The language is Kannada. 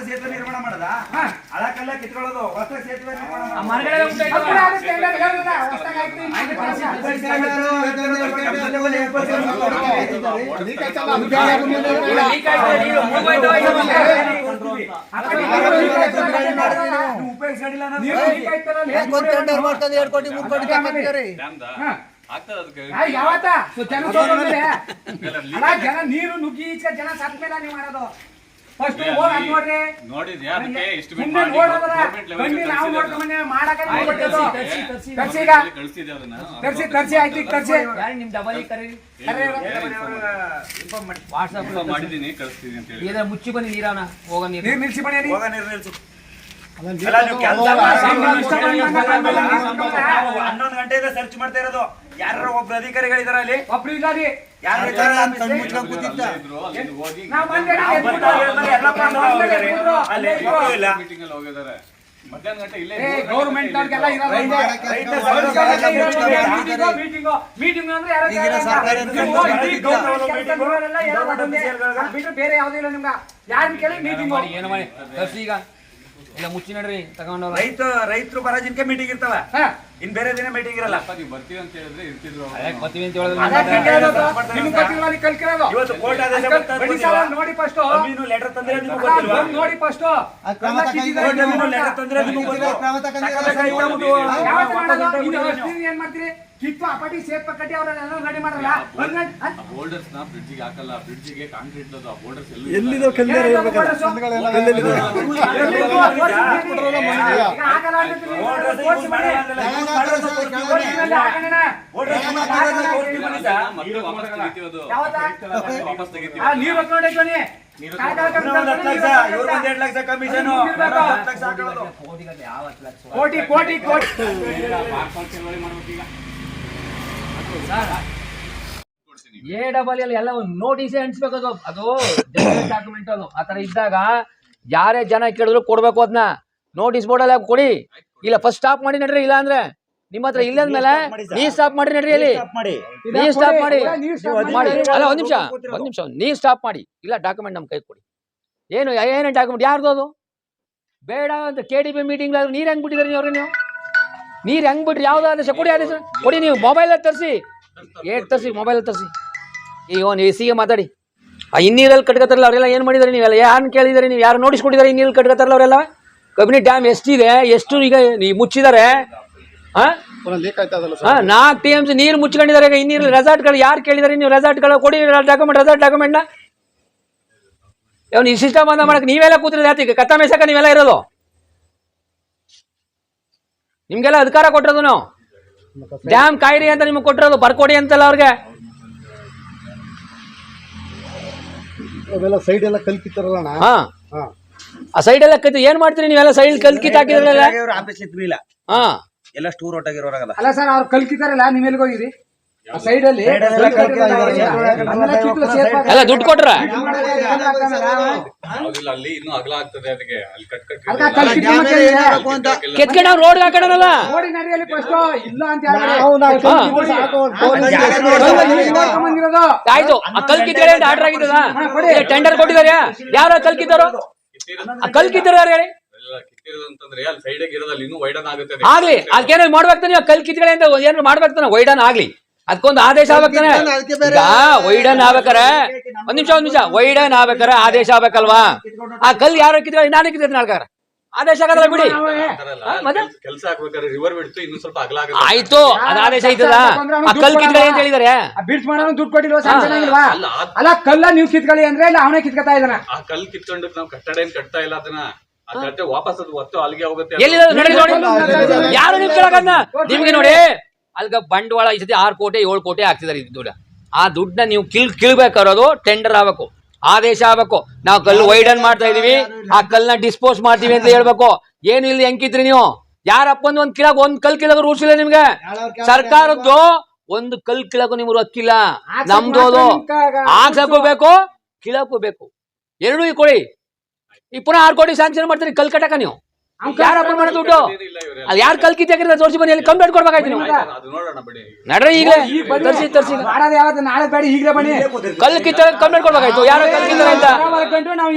ಸೇತುವೆ ನಿರ್ಮಾಣ ಮಾಡದ ಹಾ. ಹಳಕಲ್ಲ ಕಿತ್ಕೊಳ್ಳೋದು ಹೊಸ ಸೇತುವೆ ನಿರ್ಮಾಣ ಉಪಯೋಗಿಸಿಲ್ಲ ಎರಡು ಕೋಟಿ ಮೂರು ಕೋಟಿ ಯಾವತ್ತ ಜನ ಜನ ನೀರು ನುಗ್ಗಿ ಈಚೆ ಜನ ಸತ್ ಮೇಲೆ ನೀವು ಮಾಡೋದು ಫಸ್ಟ್ ಹೋಗಿ ನೋಡ್ರಿ ನೋಡಿದ್ಯಾ? ಅದಕ್ಕೆ ನೋಡೋದ್ರ ನಾವು ತರ್ಸಿ, ತರ್ಸಿ, ತರ್ಸಿ ಈಗ. ಕಳಿಸಿದ್ದೆ ಅದನ್ನ? ತರ್ಸಿ ತರ್ಸಿ ಆಯ್ತು ಈಗ ತರ್ಸಿ ಯಾರು ನಿಮ್ ಡಬಲ್ ಕರೀರಿ ವಾಟ್ಸಪ್ Inform ಮಾಡಿದೀನಿ ಕಳಿಸ್ತೀನಿ ಅಂತ ಹೇಳಿ. ಏನಾರ ಮುಚ್ಚಿ ಬನ್ನಿ ನೀರಾನ ಹೋಗ ನೀರು. ನೀರ್ ನಿಲ್ಸಿ ಬನ್ನಿ. ಹೋಗ ನೀರು ನಿಲ್ಸು. ಹನ್ನೊಂದು ಗಂಟೆಯಿಂದ ಸರ್ಚ್ ಮಾಡ್ತಾ ಇರೋದು. ಯಾರ ಒಬ್ರು ಅಧಿಕಾರಿಗಳಿದಾರ ಅಲ್ಲಿ? ಒಬ್ರು ಯಾರು ಹೋಗಿದ್ದಾರೆ. ಗೌರ್ಮೆಂಟ್ ಮೀಟಿಂಗು, ಅಂದ್ರೆ ಬೇರೆ ಯಾವ್ದು ಇಲ್ಲ ನಿಮ್ಗೆ. ಯಾರು ಕೇಳಿ ಮೀಟಿಂಗ್ ಮಾಡಿ ಏನು ಮಾಡಿ. ತರ್ಸಿ ಈಗ. ಇಲ್ಲ ಮುಚ್ಚಿ ನಡ್ರಿ ತಗೊಂಡವ್ರ ರೈತ ರೈತರು ಬರೋ ಜನಕ್ಕೆ ಮೀಟಿಂಗ್ ಇರ್ತಾವ. ಇನ್ ಬೇರೆ ದಿನ ಮೀಟಿಂಗ್ ಇರಲ್ಲ. ಅಪ್ಪ ನೀವು ಬರ್ತೀವಿ ಅಂತ ಹೇಳಿದ್ರೆ ಇರ್ತಿದ್ರು ಅವ್ರು. ಬರ್ತೀವಿ ಅಂತ? ಇವತ್ತು ಕೋರ್ಟ್ ಆದೇಶ ನೋಡಿ ಫಸ್ಟ್ ಅಮೀನು ಲೆಟರ್ ತಂದ್ರೆ ನಿಮ್ಗೆ ಗೊತ್ತಿಲ್ವಾ? ನೋಡಿ ಫಸ್ಟ್. ಅಮೀನು ಲೆಟರ್ ತಂದ್ರೆ ನಿಮ್ಗೆ ಗೊತ್ತಿಲ್ವಾ? ಕ್ರಮ ಏನ್ ಮಾಡ್ತೀರಿ? ಕಿತ್ತು ಅಪಾಟಿ ಕಟ್ಟಿ ಅವ್ರೆಲ್ಲ ರೆಡಿ ಮಾಡಲ್ಲ? ಆ ಬೋಲ್ಡರ್ಸ್ನ ಬ್ರಿಡ್ಜಿಗೆ ಹಾಕಲ್ಲ ಬ್ರಿಡ್ಜ್ಗೆ ಕಾಂಕ್ರೀಟ್ ಆ ಬೋಲ್ಡರ್ಸ್ ಎಲ್ಲೂ ಎಲ್ಲಿದೆ ಇಲ್ಲ. ಕಲ್ಯಾಣ ಏನ್ ಲಕ್ಷ ಕಮಿಷನ್. ಕೋಟಿ ಕೋಟಿ ಕೋಟಿ. ಎ ಡಬಲ್ ಎಲ್ ಎಲ್ಲ ಒಂದು ನೋಟಿಸೇ ಅಂಟಿಸ್ಬೇಕು ಅದು. ಅದು ಡಾಕ್ಯುಮೆಂಟ್ ಅದು. ಆ ತರ ಇದ್ದಾಗ ಯಾರೇ ಜನ ಕೇಳಿದ್ರು ಕೊಡ್ಬೇಕು ಅದನ್ನ ನೋಟಿಸ್ ಬೋರ್ಡ್ ಅಲ್ಲಿ ಕೊಡಿ. ಇಲ್ಲ ಫಸ್ಟ್ ಸ್ಟಾಪ್ ಮಾಡಿ ನಡ್ರಿ ಇಲ್ಲ ಅಂದ್ರೆ ನಿಮ್ಮ ಹತ್ರ ಇಲ್ಲ ಅಂದ್ಮೇಲೆ ನೀ ಸ್ಟಾಪ್ ಮಾಡಿ ನಡ್ರಿ ಅಲ್ಲಿ. ಸ್ಟಾಪ್ ಮಾಡಿ. ನೀ ಸ್ಟಾಪ್ ಮಾಡಿ. ಮಾಡಿ. ಅಲ್ಲ ಒಂದ್ ನಿಮಿಷ ಒಂದ್ ನಿಮಿಷ ನೀ ಸ್ಟಾಪ್ ಮಾಡಿ. ಇಲ್ಲ ಡಾಕ್ಯುಮೆಂಟ್ ನಮ್ಮ ಕೈ ಕೊಡಿ. ಏನು ಏನೇನು ಡಾಕ್ಯುಮೆಂಟ್ ಯಾರ್ದು ಅದು? ಬೇಡ ಅಂತ ಕೆ ಡಿ ಬಿ ಮೀಟಿಂಗ್ ನೀರ್ ಹೆಂಗ್ ಬಿಟ್ಟಿದ್ರಿ ಅವ್ರೆ ನೀವು? ನೀರ್ ಹೆಂಗ್ ಬಿಟ್ರಿ? ಯಾವ್ದು ಆದೇಶ? ಕೊಡಿ ಆದೇಶ. ಕೊಡಿ ನೀವು ಮೊಬೈಲ್ ತರಿಸಿ. ಏಟ್ ತರಿಸಿ ಮೊಬೈಲ್ ತರಿಸಿ. ಈಗ ಒಂದು ಎ ಸಿಗೆ ಮಾತಾಡಿ. ಆ ಇನ್ನೀರಲ್ಲಿ ಕಟ್ಕತ್ತಾರಲ್ಲ ಅವರೆಲ್ಲ ಏನು ಮಾಡಿದಾರೆ ನೀವೆಲ್ಲ? ಯಾರು ಕೇಳಿದಾರೆ ನೀವು? ಯಾರು ನೋಟಿಸ್ ಕೊಟ್ಟಿದ್ದಾರೆ ಇನ್ನೀರಲ್ಲಿ ಕಟ್ಕೋತಾರಲ್ಲ ಅವರೆಲ್ಲ? ಕಬಿನಿ ಡ್ಯಾಮ್ ಎಷ್ಟಿದೆ? ಎಷ್ಟು ಈಗ ನೀವು ಮುಚ್ಚಿದ್ದಾರೆ? ನಾಲ್ಕು ಟಿ ಎಂ ಸಿ ನೀರು ಮುಚ್ಕೊಂಡಿದ್ದಾರೆ ಈಗ ಇನ್ನೀರು ರೆಸಾರ್ಟ್ಗಳು ಯಾರು ಕೇಳಿದಾರೆ? ನೀವು ರೆಸಾರ್ಟ್ಗಳು ಕೊಡಿ ಡಾಕ್ಯುಮೆಂಟ್ ರೆಸಾರ್ಟ್ ಡಾಕ್ಯುಮೆಂಟ್ನ ಅವ್ನು ಈ ಸಿಸ್ಟಮ್ ಬಂದ ಮಾಡಕ್ ನೀವೆಲ್ಲ ಕೂತಿರೋದು ಜಾತಿ ಕತ್ತ ಮೇಸಕ ನೀವೆಲ್ಲ ಇರೋದು. ನಿಮ್ಗೆಲ್ಲ ಅಧಿಕಾರ ಕೊಟ್ಟಿರೋದು ನಾವು. ಡ್ಯಾಮ್ ಕಾಯಿರಿ ಅಂತ ನಿಮಗೆ ಕೊಟ್ಟಿರೋದು ಬರ್ಕೊಡಿ ಅಂತಲ್ಲ ಅವ್ರಿಗೆ. ಅವೆಲ್ಲ ಸೈಡ್ ಎಲ್ಲ ಹಾ. ಹಾ. ಆ ಸೈಡ್ ಎಲ್ಲ ಕಲ್ತಿ ಏನ್ ಮಾಡ್ತೀರಿ ನೀವೆಲ್ಲ ಸೈಡ್ ಕಲ್ಕಿತ್ ಹಾಕಿದ್ರಲ್ಲ ಹಾ. ಎಲ್ಲ ಸ್ಟೂರ್ ಹೊಟ್ಟಾಗಿರೋರಾಗಲ್ಲ ಅಲ್ಲ ಸರ್ ಅವ್ರು ಕಲ್ಕಿದಾರಲ್ಲ ನೀವ್ ಎಲ್ಲಿಗೆ ಹೋಗಿರಿ ಸೈಡ್ ಅಲ್ಲಿ ಅಲ್ಲಿ ಕಲ್ಕಿದ್ದಾರೆ. ದುಡ್ಡು ಕೊಟ್ರ? ಹೌದಿಲ್ಲ ಅಲ್ಲಿ ಇನ್ನೂ ಅಗಲ ಆಗ್ತದೆ ಅದಕ್ಕೆ ಅಲ್ಲಿ ಕಟ್ ಕಟ್ ಅದಕ್ಕೆ ಆ ಕಲ್ಕಿತ್ತು ಡ್ಯಾಮೇಜ್ ಮತ್ತೆ ಇದೆ. ಏನಾಗಬೇಕು ಅಂತ? ಕೆತ್ಕೊಂಡು ಅವ್ರು ರೋಡ್ ಹಾಕೋಣಲ್ಲ ನೋಡಿ ನಡಿಯಲ್ಲಿ ಫಸ್ಟ್ ಇಲ್ಲ ಅಂತ. ಆಯ್ತು ಆ ಕಲ್ ಕಿತ್ತಳೆ ಅಂತ ಆರ್ಡರ್ ಟೆಂಡರ್ ಕೊಟ್ಟಿದ್ದಾರೆ? ಯಾರ ಕಲ್ಕಿದ್ದಾರೋ ಕಲ್ಕಿದ್ದಾರೆ ಯಾರು ಹೇಳಿ ಆಗ್ಲಿ ಅದಕ್ಕೇನೋ ಮಾಡ್ಬೇಕು ತಾನೆ? ಕಲ್ ಕಿತ್ಕೊಳ್ಳಿ ಅಂತ ಏನಾರು ಮಾಡ್ಬೇಕು ವೈಡನ್ ಆಗ್ಲಿ. ಅದಕ್ಕೊಂದು ಆದೇಶ ಆಗ್ಬೇಕು ತಾನೆ? ಅದಕ್ಕೆ ಬೇರೆ ಈಗ ವೈಡನ್ ಆಗ್ಬೇಕಾರೆ ಒಂದ್ ನಿಮಿಷ ಒಂದ್ ನಿಮಿಷ. ವೈಡನ್ ಆಗ್ಬೇಕಾರೆ ಆದೇಶ ಆಗ್ಬೇಕಲ್ವಾ? ಆ ಕಲ್ ಯಾರು ಕಿತ್ಕೊಳ್ಳಿ? ನಾನು ಕಿತ್ತಿದ್ ನಾಲ್ಕಾರ ಆದೇಶ ಆಗಲ್ಲ ಬಿಡಿ. ಕೆಲಸ ಆಗ್ಬೇಕಾದ್ರೆ ರಿವರ್ ಬಿಡ್ತು ಇನ್ನೂ ಸ್ವಲ್ಪ ಅಗಲ ಆಗುತ್ತೆ. ಆಯ್ತು. ಅದ ಆದೇಶ ಐತದ ಆ ಕಲ್ ಕಿತ್ಕೊಳ್ಳಿ ಅಂತ ಹೇಳಿದಾರೆ. ಆ ಬಿಡ್ಸ್ ಮಾಡೋನು ದುಡ್ಡು ಕೊಟ್ಟಿಲ್ವಾ? ಅಲ್ಲ ಅಲ್ಲ ಕಲ್ಲ ನೀವು ಕಿತ್ಕೊಳ್ಳಿ ಅಂದ್ರೆ ಇಲ್ಲ ಅವನೇ ಕಿತ್ಕೊತಾ ಇದ್ದಾನ. ಆ ಕಲ್ ಕಿತ್ಕೊಂಡು ನಾವು ಕಟ್ಟಡ ಏನ್ ಕಟ್ತಾ ಇಲ್ಲ ಅದನ್ನ? ಆ ವಾಪಸ್ ಅದು ಒತ್ತು ಅಲ್ಲಿಗೆ ಹೋಗುತ್ತೆ ಅದು. ನೋಡಿ ನೋಡಿ? ಯಾರು ನಿಮ್ ಕೇಳಕನ್ನ? ನಿಮ್ಗೆ ನೋಡಿ ಅಲ್ಗ ಬಂಡವಾಳ ಈ ಸತಿ ಆರು ಕೋಟಿ ಏಳು ಕೋಟಿ ಹಾಕ್ತಿದಾರೆ ಇದು ದುಡ್ಡು ಆ ದುಡ್ಡನ್ನ ನೀವು ಕಿಲ್ ಕಿಳ್ಬೇಕಾರೋದು ಟೆಂಡರ್ ಆಗ್ಬೇಕು ಆದೇಶ ಆಗ್ಬೇಕು. ನಾವು ಕಲ್ಲು ವೈಡನ್ ಮಾಡ್ತಾ ಇದೀವಿ ಆ ಕಲ್ನ ಡಿಸ್ಪೋಸ್ ಮಾಡ್ತೀವಿ ಅಂತ ಹೇಳ್ಬೇಕು. ಏನು ಇಲ್ಲಿ ಹೆಂಗಿದ್ರಿ ನೀವು? ಯಾರಪ್ಪಂದು ಒಂದ್ ಕಿಲಾಗ ಒಂದ್ ಕಲ್ ಕಿಲಾಗ ರೂಲ್ಸ್ ಇಲ್ಲ ನಿಮ್ಗೆ? ಸರ್ಕಾರದ್ದು ಒಂದು ಕಲ್ ಕಿಳಕು ನಿಮ್ಗೆ ಹಕ್ಕಿಲ್ಲ. ನಮ್ದು ಅದು. ಹಾಕ್ಸಕ್ಕೂ ಬೇಕು ಕಿಳಕ್ಕೂ ಬೇಕು. ಎರಡೂ ಕೊಡಿ. ಈ ಪುನಃ ಆರು ಕೋಟಿ ಸ್ಯಾಂಕ್ಷನ್ ಮಾಡ್ತೀರಿ ಕಲ್ ಕಟ್ಟಕ ನೀವು? ಯಾರಪ್ಪ ಮಾಡೋ ದುಡ್ಡು. ಅದು ಯಾರು ಕಲ್ ಕಿತ್ತಾಕಿದ್ರೆ ತೋರಿಸಿ ಬನ್ನಿ ಅಲ್ಲಿ ಕಂಪ್ಲೇಂಟ್ ಕೊಡ್ಬೇಕಾಯ್ತು ನೀವು? ನಡ್ರಿ ಈಗ ತರ್ಸಿ ತರ್ಸಿ. ಮಾಡೋದು ಯಾವತ್ತು ನಾಳೆ ಬೇಡ ಈಗಲೇ ಬನ್ನಿ. ಕಲ್ ಕಿತ್ತ ಕಂಪ್ಲೇಂಟ್ ಕೊಡ್ಬೇಕಾಯ್ತು ಯಾರು ಕಲ್ ಕಿತ್ತಾರೆ ಅಂತ ನಾವು